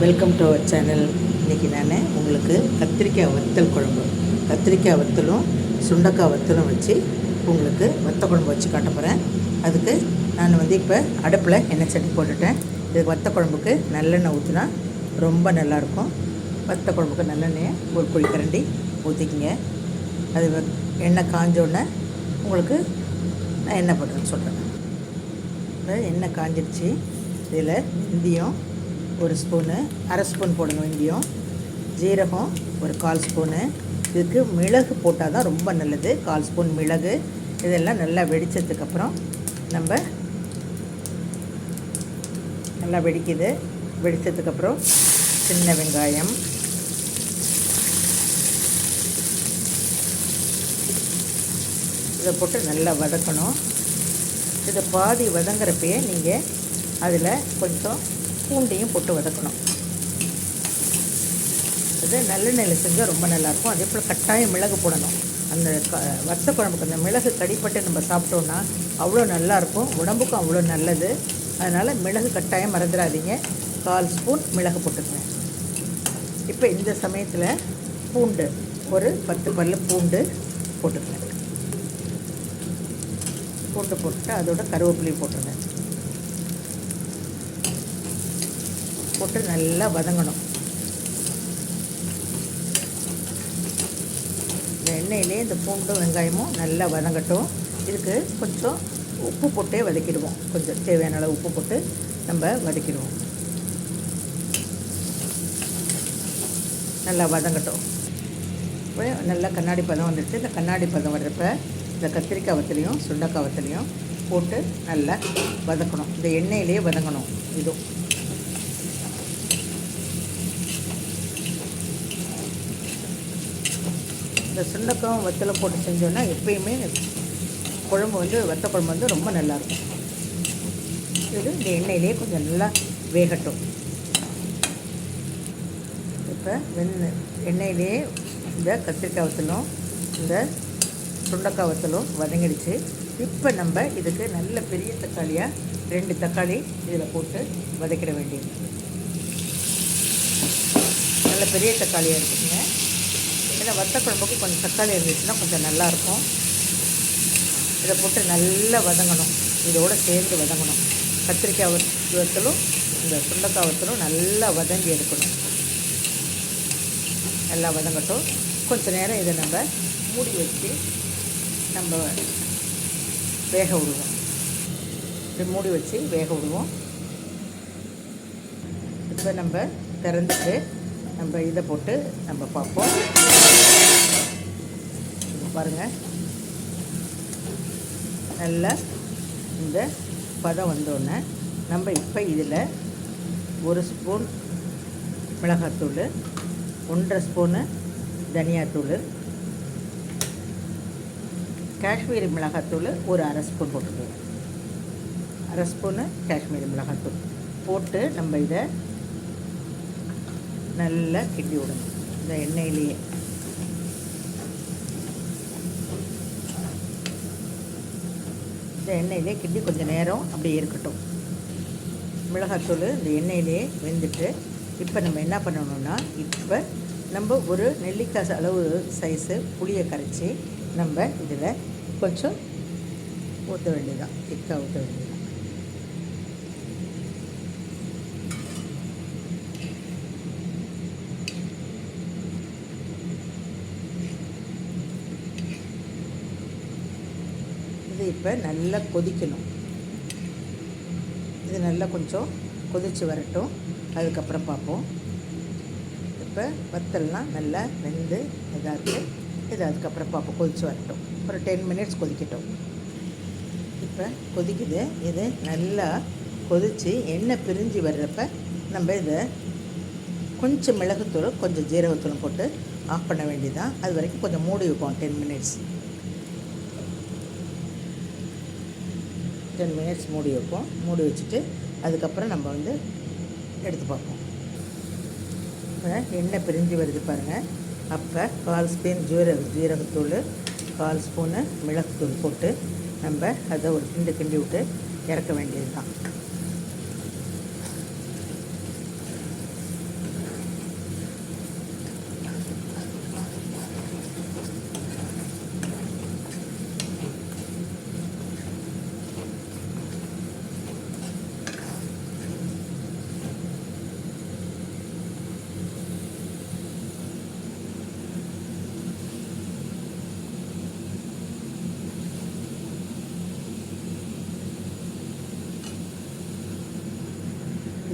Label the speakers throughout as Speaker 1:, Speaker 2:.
Speaker 1: Welcome to our channel இன்றைக்கி நான் உங்களுக்கு கத்திரிக்காய் வத்தல் குழம்பு. கத்திரிக்காய் வத்தலும் சுண்டக்காய் வத்தலும் வச்சு உங்களுக்கு வத்த குழம்பு வச்சு காட்ட போகிறேன் அதுக்கு நான் வந்து இப்போ அடுப்பில் எண்ணெய் சட்டி போட்டுட்டேன். இது வத்த குழம்புக்கு நல்லெண்ணெய் ஊற்றினா ரொம்ப நல்லாயிருக்கும் வத்த குழம்புக்கு நல்லெண்ணெயை ஒரு குழி கரண்டி ஊற்றிக்கிங்க அது வ- எண்ணெய் காஞ்சோடனே உங்களுக்கு நான் என்ன பண்ணுறேன்னு சொல்கிறேன் எண்ணெய் காஞ்சிடுச்சு. இதில் இந்தியம் ஒரு ஸ்பூனு அரை ஸ்பூன் போடுங்க வெந்தயம் ஜீரகம் ஒரு கால் ஸ்பூனு. இதுக்கு மிளகு போட்டால் தான் ரொம்ப நல்லது. கால் ஸ்பூன் மிளகு. இதெல்லாம் நல்லா வெடித்ததுக்கப்புறம் நம்ம நல்லா வெடிக்குது. வெடித்ததுக்கப்புறம் சின்ன வெங்காயம். இதை போட்டு நல்லா வதக்கணும். இதை பாதி வதங்குறப்பயே நீங்கள் அதில் கொஞ்சம் பூண்டையும் போட்டு வதக்கணும். இது நல்லெண்ணெயில் செஞ்சால் ரொம்ப நல்லாயிருக்கும். அதே போல் கட்டாயம் மிளகு போடணும். அந்த க வத்த குழம்புக்கு அந்த மிளகு கடிப்பட்டு நம்ம சாப்பிட்டோன்னா அவ்வளோ நல்லாயிருக்கும். உடம்புக்கும் அவ்வளோ நல்லது. அதனால் மிளகு கட்டாயம் மறந்துடாதீங்க. கால் ஸ்பூன் மிளகு போட்டுக்கோங்க. இப்போ இந்த சமயத்தில் பூண்டு ஒரு பத்து பல்லு பூண்டு போட்டுக்கோங்க. பூண்டு போட்டுட்டு அதோட கருவேப்பிலையும் போட்டுருங்க. போட்டு நல்லா வதங்கணும். இந்த எண்ணெயிலே இந்த பூண்டும் வெங்காயமும் நல்லா வதங்கட்டும். இதுக்கு கொஞ்சம் உப்பு போட்டே வதக்கிடுவோம். கொஞ்சம் தேவையான அளவு உப்பு போட்டு நம்ம வதக்கிடுவோம். நல்லா வதங்கட்டும். இப்போ நல்லா கண்ணாடி பதம் வந்துடுச்சு. இந்த கண்ணாடி பதம் வர்றப்ப இந்த கத்திரிக்காய் வத்தலையும் சுண்டக்காய் வத்தலையும் போட்டு நல்லா வதக்கணும். இந்த எண்ணெயிலே வதங்கணும். இதுவும் இந்த சுண்டக்காயும் வத்தலை போட்டு செஞ்சோன்னா எப்பயுமே குழம்பு வந்து வத்த குழம்பு வந்து ரொம்ப நல்லாயிருக்கும். இது இந்த எண்ணெயிலே கொஞ்சம் நல்லா வேகட்டும். இப்போ வெண் எண்ணெயிலே இந்த கத்திரிக்காய் வத்தலும் இந்த சுண்டக்காய் வத்தலும் வதங்கிடுச்சு. இப்போ நம்ம இதுக்கு நல்ல பெரிய தக்காளியாக ரெண்டு தக்காளி இதில் போட்டு வதக்கிட வேண்டியது. நல்ல பெரிய தக்காளியாக இருக்குதுங்க ஏன்னா வத்த குழம்புக்கு கொஞ்சம் தக்காளி இருந்துச்சுன்னா கொஞ்சம் நல்லாயிருக்கும். இதை போட்டு நல்லா வதங்கணும். இதோடு சேர்ந்து வதங்கணும். கத்திரிக்காய் வத்தலும் இந்த சுண்டக்காய் வத்தலும் நல்லா வதங்கி எடுக்கணும். நல்லா வதங்கட்டும். கொஞ்ச நேரம் இதை நம்ம மூடி வச்சு நம்ம வேக விடுவோம். இதை மூடி வச்சு வேக விடுவோம். இப்போ நம்ம திறந்துட்டு நம்ம இதை போட்டு நம்ம பார்ப்போம். பாருங்கள் நல்லா இந்த பதம் வந்தோடனே நம்ம இப்போ இதில் ஒரு ஸ்பூன் மிளகாத்தூள் ஒன்றரை ஸ்பூனு தனியாத்தூள் காஷ்மீரி மிளகாத்தூள் ஒரு அரை ஸ்பூன் போட்டுக்கோங்க. அரை ஸ்பூனு காஷ்மீரி மிளகாத்தூள். போட்டு நம்ம இதை நல்லா கிண்டி விடணும் இந்த எண்ணெயிலேயே. இந்த எண்ணெயிலே கிண்டி கொஞ்சம் நேரம் அப்படியே இருக்கட்டும். மிளகாத்தூள் இந்த எண்ணெயிலே வெந்துட்டு இப்போ நம்ம என்ன பண்ணணும்னா இப்போ நம்ம ஒரு நெல்லிக்காய் அளவு சைஸு புளியை கரைச்சி நம்ம இதில் கொஞ்சம் ஊற்ற வேண்டியதான் திக்காக ஊற்ற வேண்டியதான் வந்து இப்போ நல்லா கொதிக்கணும். இது நல்லா கொஞ்சம் கொதித்து வரட்டும். அதுக்கப்புறம் பார்ப்போம். இப்போ வத்தல்லாம் நல்லா வெந்து இதாக இருக்குது இது அதுக்கப்புறம் பார்ப்போம். கொதித்து வரட்டும். ஒரு டென் மினிட்ஸ் கொதிக்கட்டும். இப்போ கொதிக்குது. இது நல்லா கொதித்து எண்ணெய் பிரிஞ்சு வர்றப்ப நம்ம இதை கொஞ்சம் மிளகுத்தூள் கொஞ்சம் ஜீரகத்தூளும் போட்டு ஆஃப் பண்ண வேண்டியதான் அது வரைக்கும் கொஞ்சம் மூடி வைப்போம். டென் மினிட்ஸ் டென் மினிட்ஸ் மூடி வைப்போம். மூடி வச்சுட்டு அதுக்கப்புறம் நம்ம வந்து எடுத்து பார்ப்போம். இப்போ எண்ணெய் பிரிஞ்சு வருது பாருங்கள் அப்போ கால் ஸ்பூன் ஜீரக ஜீரகத்தூள் கால் ஸ்பூனு மிளகுத்தூள் போட்டு நம்ம அதை ஒரு கிண்டு கிண்டி விட்டு இறக்க வேண்டியது தான்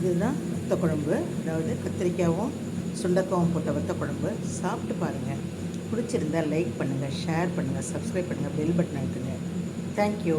Speaker 1: இதுதான் வத்த குழம்பு அதாவது கத்திரிக்காயும் சுண்டக்காவும் போட்ட வத்த குழம்பு சாப்பிட்டு பாருங்கள் பிடிச்சிருந்தா லைக் பண்ணுங்கள் ஷேர் பண்ணுங்கள் சப்ஸ்கிரைப் பண்ணுங்கள் பெல் பட்டன் அழுத்துங்க. தேங்க்யூ